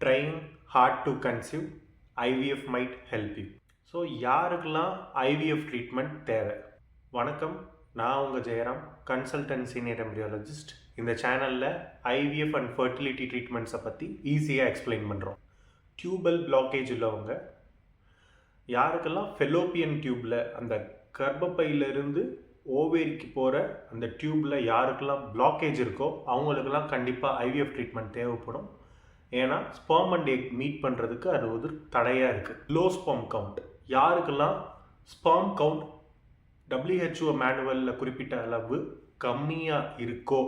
Trying hard to conceive IVF might help you so யாருக்கெல்லாம் IVF treatment தேவை? வணக்கம் நான் உங்கள் ஜெயராம் கன்சல்டன்ட் சீனியர் எம்ப்ரியாலஜிஸ்ட் இந்த சேனலில் ஐவிஎஃப் அண்ட் ஃபர்டிலிட்டி ட்ரீட்மெண்ட்ஸை பற்றி ஈஸியாக எக்ஸ்பிளைன் பண்ணுறோம் டியூபல் பிளாக்கேஜ் உள்ளவங்க யாருக்கெல்லாம் ஃபெலோப்பியன் டியூப்பில் அந்த கர்ப்பப்பையிலிருந்து ஓவேரிக்கு போகிற அந்த டியூப்பில் யாருக்கெல்லாம் பிளாக்கேஜ் இருக்கோ அவங்களுக்கெல்லாம் கண்டிப்பாக ஐவிஎஃப் ட்ரீட்மெண்ட் தேவைப்படும். ஏன்னா ஸ்பெர்ம் அண்ட் எக் மீட் பண்ணுறதுக்கு அது ஒரு தடையாக இருக்குது லோ ஸ்பெர்ம் கவுண்ட் யாருக்கெல்லாம் ஸ்பெர்ம் கவுண்ட் டபிள்யூஹெச்ஓ மேனுவலில் குறிப்பிட்ட அளவு கம்மியாக இருக்கோ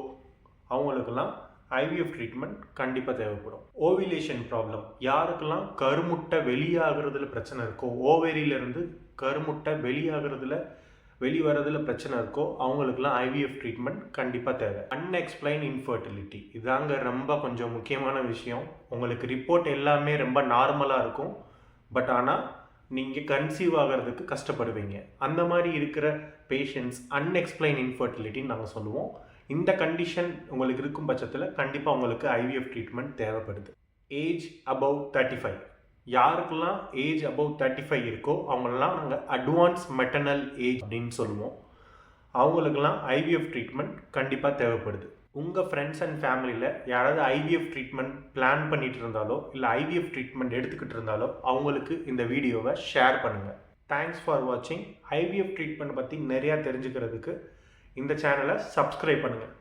அவங்களுக்கெல்லாம் ஐவிஎஃப் ட்ரீட்மெண்ட் கண்டிப்பாக தேவைப்படும். ஓவிலேஷன் ப்ராப்ளம் யாருக்கெல்லாம் கருமுட்டை வெளியாகிறதுல பிரச்சனை இருக்கோ ஓவேரியிலேருந்து கருமுட்டை வெளியாகிறதுல வெளிவரதுல பிரச்சனை இருக்கோ அவங்களுக்குலாம் ஐவிஎஃப் ட்ரீட்மெண்ட் கண்டிப்பாக தேவை. அன்எக்ஸ்பிளைன் இன்ஃபர்டிலிட்டி இதாங்க ரொம்ப கொஞ்சம் முக்கியமான விஷயம். உங்களுக்கு ரிப்போர்ட் எல்லாமே ரொம்ப நார்மலாக இருக்கும். பட் ஆனால் நீங்கள் கன்சீவ் ஆகிறதுக்கு கஷ்டப்படுவீங்க. அந்த மாதிரி இருக்கிற பேஷண்ட்ஸ் அன்எக்ஸ்பிளைன் இன்ஃபர்டிலிட்டின்னு நாங்கள் சொல்லுவோம். இந்த கண்டிஷன் உங்களுக்கு இருக்கும் பட்சத்தில் கண்டிப்பாக உங்களுக்கு ஐவிஎஃப் ட்ரீட்மெண்ட் தேவைப்படுது. ஏஜ் அபவ் தேர்ட்டி ஃபைவ் யாருக்கெல்லாம் ஏஜ் அபவ் தேர்ட்டி ஃபைவ் இருக்கோ அவங்களெல்லாம் நாங்கள் அட்வான்ஸ் மெட்டர்னல் ஏஜ் அப்படின்னு சொல்லுவோம். அவங்களுக்கெல்லாம் ஐவிஎஃப் ட்ரீட்மெண்ட் கண்டிப்பாக தேவைப்படுது. உங்கள் ஃப்ரெண்ட்ஸ் அண்ட் ஃபேமிலியில் யாராவது ஐவிஎஃப் ட்ரீட்மெண்ட் பிளான் பண்ணிட்டு இருந்தாலோ இல்லை ஐவிஎஃப் ட்ரீட்மெண்ட் எடுத்துக்கிட்டு இருந்தாலோ அவங்களுக்கு இந்த வீடியோவை ஷேர் பண்ணுங்கள் தேங்க்ஸ் ஃபார் வாட்சிங் ஐவிஎஃப் ட்ரீட்மெண்ட் பற்றி நிறையா தெரிஞ்சுக்கிறதுக்கு இந்த சேனலை சப்ஸ்கிரைப் பண்ணுங்கள்